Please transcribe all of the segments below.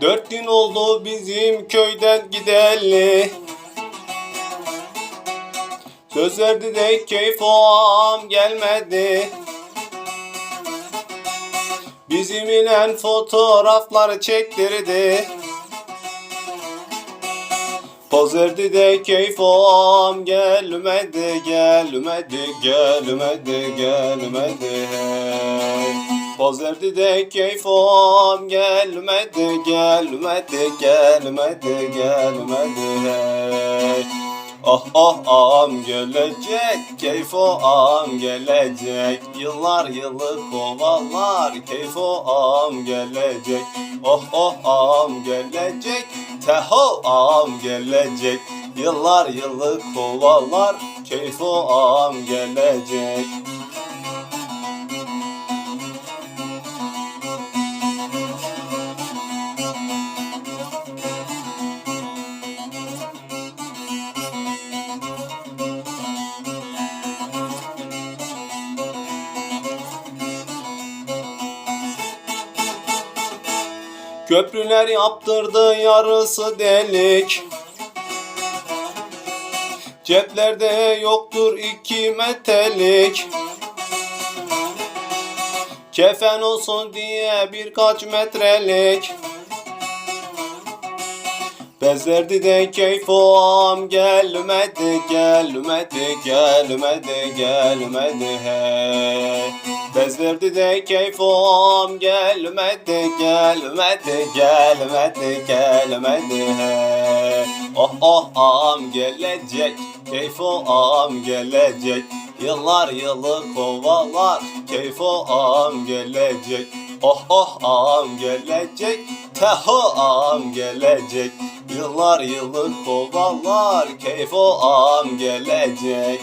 Dört gün oldu bizim köyden gideli. Söz verdi de keyif ağam gelmedi. Bizim ile fotoğrafları çektirdi Verdi de keyif ağam gelmedi gelmedi gelmedi gelmedi. Hey verdi de keyif ağam gelmedi gelmedi gelmedi gelmedi. Hey Oh oh ağam gelecek, keyif o ağam gelecek. Yıllar yılı kovalar, keyif o ağam gelecek. Oh oh ağam gelecek, teho ağam gelecek Yıllar yılı kovalar, keyif o ağam gelecek Köprüler yaptırdı yarısı delik. Ceplerde yoktur iki metelik Kefen olsun diye birkaç metrelik. Bez verdi de am gelmedi gelmedi gelmedi gelmedi hey Bez verdi de am gelmedi gelmedi gelmedi gelmedi. Hey Oh oh am gelecek am gelecek. Yıllar yılı kovalar am gelecek. Oh oh am gelecek Teho am gelecek. Yıllar yılı kovalar am gelecek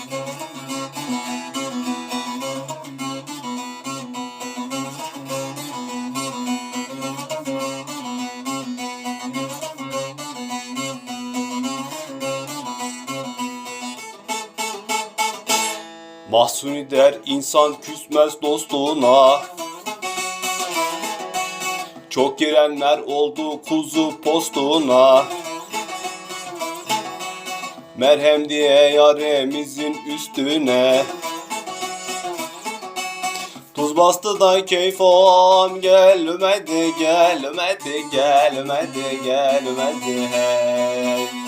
Mahsuni der insan küsmez dostluğuna. Çok girenler oldu kuzu postuna Merhem diye yaremizin üstüne. Tuz bastı da keyif am gelmedi gelmedi gelmedi gelmedi hey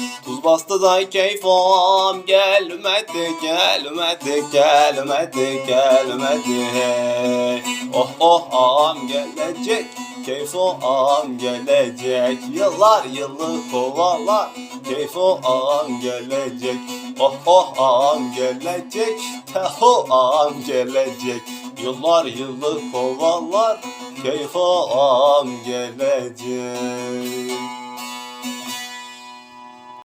bastı da keyif am gelmedi gelmedi gelmedi gelmedi. Hey Oh oh am gelecek keyif am gelecek. Yıllar yılı kovalar keyif am gelecek. Oh oh am gelecek teho am gelecek. Yıllar yılı kovalar keyif am gelecek